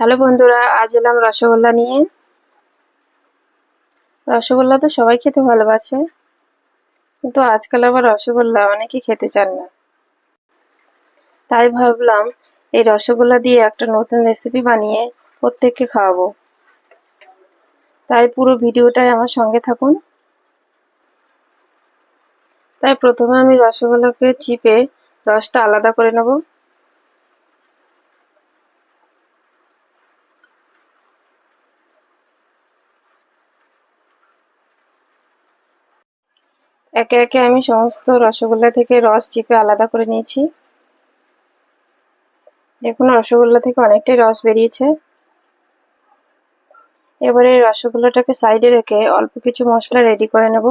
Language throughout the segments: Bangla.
হ্যালো বন্ধুরা, আজ এলাম রসগোল্লা নিয়ে। রসগোল্লা তো সবাই খেতে ভালোবাসে, কিন্তু আজকাল আবার রসগোল্লা অনেকেই খেতে চান না। তাই ভাবলাম, এই রসগোল্লা দিয়ে একটা নতুন রেসিপি বানিয়ে প্রত্যেককে খাওয়াবো। তাই পুরো ভিডিওটাই আমার সঙ্গে থাকুন। তাই প্রথমে আমি রসগোল্লাকে চিপে রসটা আলাদা করে নেব। একে একে আমি সমস্ত রসগোল্লা থেকে রস চিপে আলাদা করে নিয়েছি। দেখুন, রসগোল্লা থেকে অনেকটাই রস বেরিয়েছে। এবারে রসগোল্লাটাকে সাইডে রেখে অল্প কিছু মশলা রেডি করে নেব।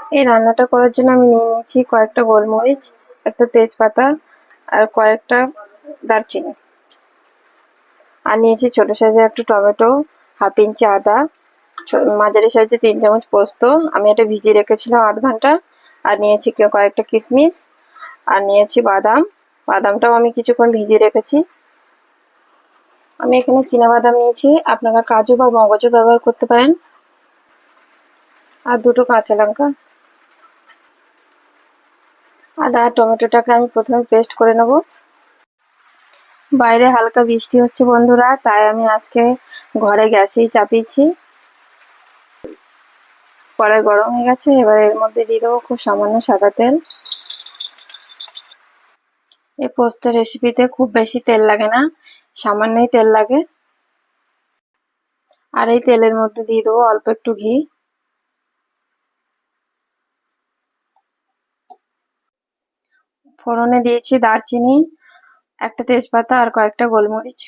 এই রান্নাটা করার জন্য আমি নিয়ে নিয়েছি কয়েকটা গোলমরিচ, একটা তেজপাতা আর কয়েকটা দারচিনি। আর নিয়েছি ছোটো সাইজের একটা টমেটো, হাফ ইঞ্চি আদা মাঝারি সাইজে তিন চামচ পোস্ত। আমি এটা ভিজিয়ে রেখেছিলাম আধ ঘণ্টা। আর নিয়েছি কয়েকটা কিশমিশ আর নিয়েছি বাদাম। বাদামটাও আমি কিছুক্ষণ ভিজিয়ে রেখেছি। আমি এখানে বাদাম নিয়েছি। আপনারা কাজু বা মগজও ব্যবহার করতে পারেন। আর দুটো কাঁচা লঙ্কা। আদা আর টমেটোটাকে আমি প্রথমে পেস্ট করে নেব। বাইরে হালকা বৃষ্টি হচ্ছে বন্ধুরা, তাই আমি আজকে ঘরে গ্যাসেই চাপিয়েছি। কড়াই গরম হয়ে গেছে, এবার এর মধ্যে দিয়ে দেবো খুব সামান্য সাদা তেল। এই পোস্তের রেসিপিতে খুব বেশি তেল লাগে না, সামান্যই তেল লাগে। আর এই তেলের মধ্যে দিয়ে দেবো অল্প একটু ঘি। ফোড়নে দিয়েছি দারচিনি, একটা তেজপাতা আর কয়েকটা গোলমরিচ।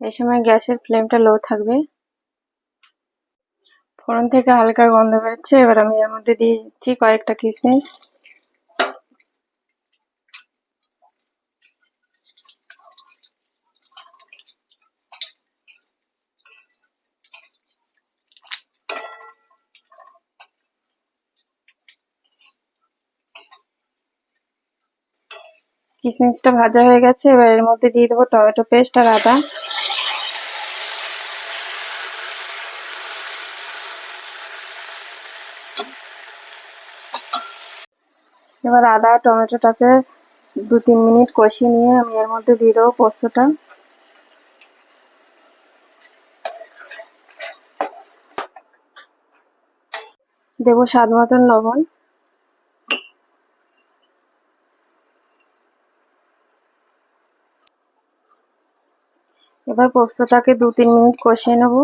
এই সময় গ্যাসের ফ্লেমটা লো থাকবে। ফোড়ন থেকে হালকা গন্ধ বেরোচ্ছে, এবার আমি এর মধ্যে দিয়ে দিচ্ছি কয়েকটা কিশমিশ কিশমিশটা ভাজা হয়ে গেছে, এবার এর মধ্যে দিয়ে দেবো টমেটো পেস্ট আর আদা। এবার আদা, টমেটোটাকে দু তিন মিনিট কষিয়ে নিয়ে আমি এর মধ্যে দিয়ে দেবো পোস্তটা। দেবো স্বাদ মতন লবণ। এবার পোস্তটাকে দু তিন মিনিট কষিয়ে নেব।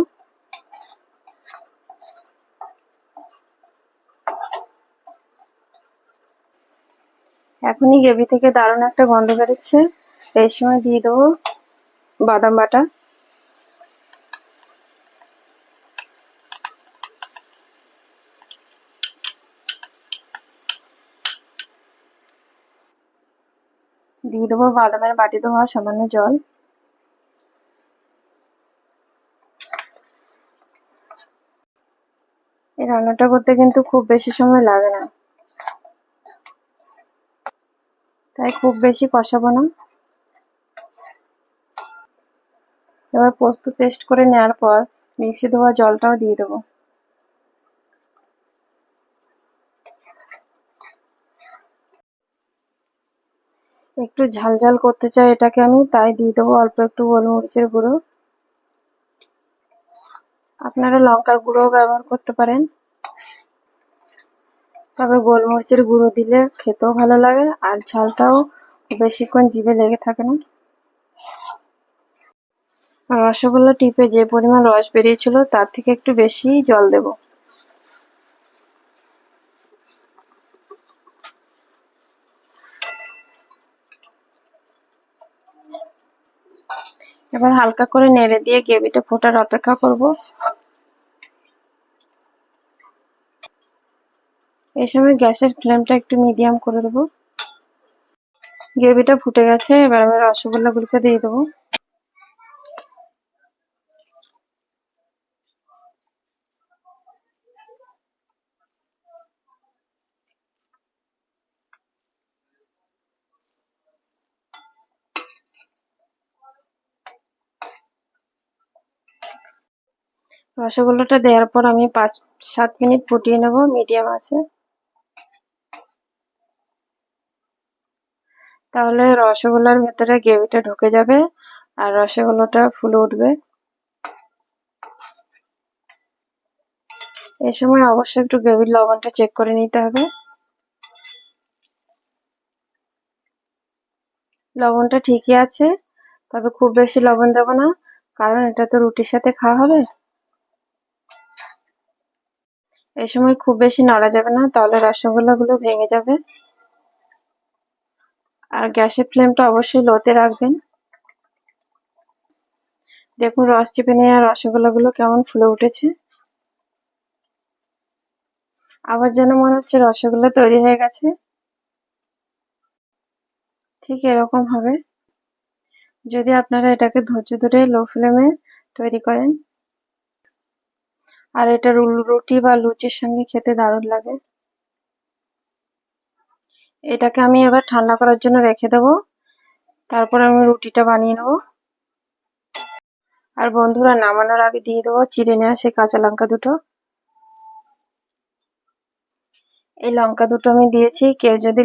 এখনই গ্রেভি থেকে দারুণ একটা গন্ধ বেরোচ্ছে। এই সময় দিয়ে দেবো বাদাম বাটা। দিয়ে দেবো বাদামের বাটি দেওয়া সামান্য জল। এই রান্নাটা করতে কিন্তু খুব বেশি সময় লাগে না। তাই খুব বেশি কষাবো না। এবার পোস্ত পেস্ট করে নেওয়ার পর মিক্সি ধোয়া জলটাও দিয়ে দেবো। একটু ঝাল ঝাল করতে চাই এটাকে আমি, তাই দিয়ে দেবো অল্প একটু গোলমরিচের গুঁড়ো। আপনারা লঙ্কার গুঁড়োও ব্যবহার করতে পারেন। তবে গোলমরিচের গুঁড়ো দিলে খেতেও ভালো লাগে, আর ঝালটাও বেশিক্ষণ জিভে লেগে থাকে না। রসগোল্লা টিপে যে পরিমাণ রস বেরিয়েছিল, তার থেকে একটু বেশি জল দেব। এবার হালকা করে নেড়ে দিয়ে গ্রেভিটা ফোটার অপেক্ষা করব। এই সময় গ্যাসের ফ্লেমটা একটু মিডিয়াম করে দেব। গ্রেভিটা ফুটে গেছে, এবার আমি রসগোল্লাগুলোকে দিয়ে দেবো। রসগোল্লাটা দেওয়ার পর আমি পাঁচ সাত মিনিট ফুটিয়ে নেব, মিডিয়াম আছে। তাহলে রসগোল্লার ভেতরে গ্রেভিটা ঢুকে যাবে আর রসগোল্লাটা ফুলে উঠবে। এই সময় অবশ্যই একটু গ্রেভির লবণটা চেক করে নিতে হবে। লবণটা ঠিকই আছে, তবে খুব বেশি লবণ দেব না, কারণ এটা তো রুটির সাথে খাওয়া হবে। এই সময় খুব বেশি নড়া যাবে না, তাহলে রসগোল্লাগুলো ভেঙে যাবে। আর গ্যাসের ফ্লেমটা অবশ্যই লোতে রাখবেন। দেখুন, রস চিপে নেওয়া রসগোল্লাগুলো কেমন ফুলে উঠেছে। আবার যেন মনে হচ্ছে রসগোল্লা তৈরি হয়ে গেছে। ঠিক এরকম হবে। যদি আপনারা এটাকে ধৈর্য ধরে লো ফ্লেমে তৈরি করেন। আর এটা রুটি বা লুচির সঙ্গে খেতে দারুণ লাগে। এটাকে আমি এবার ঠান্ডা করার জন্য রেখে দেব। তারপর আমি রুটিটা বানিয়ে নেব। আর বন্ধুরা, নামানোর আগে দিয়ে দেবো চিড়ে নেওয়া সেই কাঁচা লঙ্কা দুটো। এই লঙ্কা দুটো আমি দিয়েছি, কেউ যদি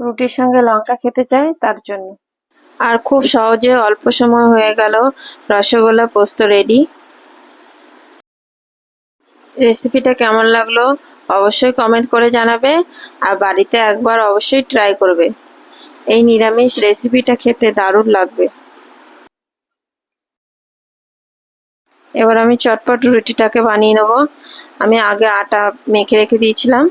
রুটির সঙ্গে লঙ্কা খেতে চায়, তার জন্য। আর খুব সহজে অল্প সময় হয়ে গেল, রসগোল্লা পোস্ত রেডি। রেসিপিটা কেমন লাগল অবশ্যই কমেন্ট করে জানাবে আর বাড়িতে একবার অবশ্যই ট্রাই করবে। এই নিরামিষ রেসিপিটা খেতে দারুণ লাগবে। এবার আমি চটপট রুটিটাকে বানিয়ে নেব। আমি আগে আটা মেখে রেখে দিয়েছিলাম।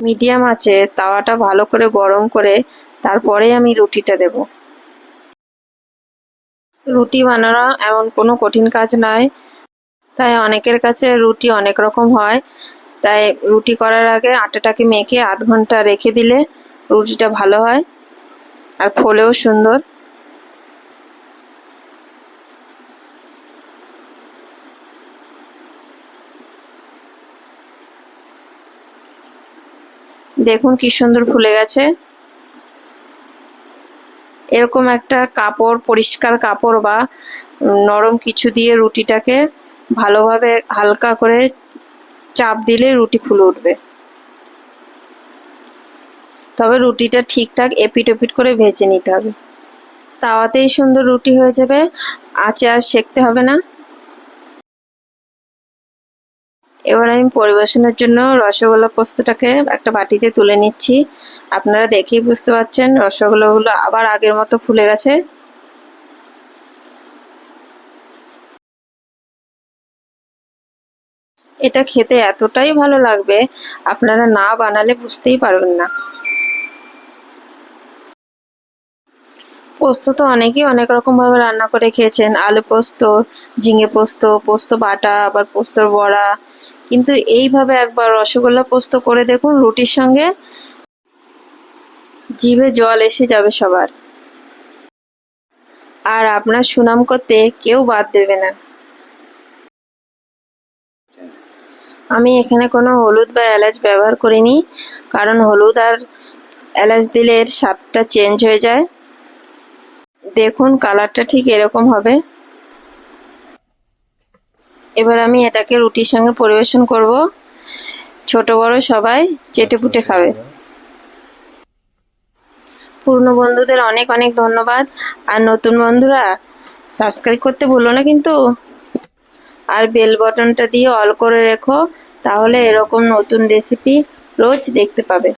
মিডিয়াম আছে, তাওয়াটা ভালো করে গরম করে তারপরে আমি রুটিটা দেব। রুটি বানানো এমন কোনো কঠিন কাজ নয়। তাই অনেকের কাছে রুটি অনেক রকম হয়। তাই রুটি করার আগে আটাটাকে মেখে আধ ঘণ্টা রেখে দিলে রুটিটা ভালো হয় আর ফোলেও সুন্দর। দেখুন কি সুন্দর ফুলে গেছে। এরকম একটা কাপড়, পরিষ্কার কাপড় বা নরম কিছু দিয়ে রুটিটাকে ভালোভাবে হালকা করে চাপ দিলে রুটি ফুলে উঠবে। তবে রুটিটা ঠিকঠাক এপিট ওপিট করে ভেজে নিতে হবে। তাওয়াতেই সুন্দর রুটি হয়ে যাবে। আঁচে আর সেঁকতে হবে না। এবার আমি পরিবেশনের জন্য রসগোল্লা পোস্তটাকে একটা বাটিতে তুলে নিচ্ছি। আপনারা দেখেই বুঝতে পারছেন, রসগোল্লাগুলো আবার আগের মতো ফুলে গেছে। এটা খেতে এতটাই ভালো লাগবে, আপনারা না বানালে বুঝতেই পারবেন না। পোস্ত তো অনেকেই অনেক রকম ভাবে রান্না করে খেয়েছেন। আলু পোস্ত, ঝিঙে পোস্ত পোস্ত বাটা, আবার পোস্তর বড়া। কিন্তু এইভাবে একবার রসগোল্লা পোস্ত করে দেখুন, রুটির সঙ্গে জিভে জল এসে যাবে সবার। আর আপনার সুনাম করতে কেউ বাদ দেবে না। আমি এখানে কোনো হলুদ বা এলাচ ব্যবহার করিনি, কারণ হলুদ আর এলাচ দিলে এর স্বাদটা চেঞ্জ হয়ে যায়। দেখুন কালারটা ঠিক এরকম হবে। এবার আমি এটাকে রুটির সঙ্গে পরিবেশন করব। ছোট, বড় সবাই চেটে পুটে খাবে। পুরনো বন্ধুদের অনেক অনেক ধন্যবাদ। আর নতুন বন্ধুরা সাবস্ক্রাইব করতে ভুলো না কিন্তু। আর বেল বটনটা দিয়ে অল করে রেখো। তাহলে এরকম নতুন রেসিপি রোজ দেখতে পাবে।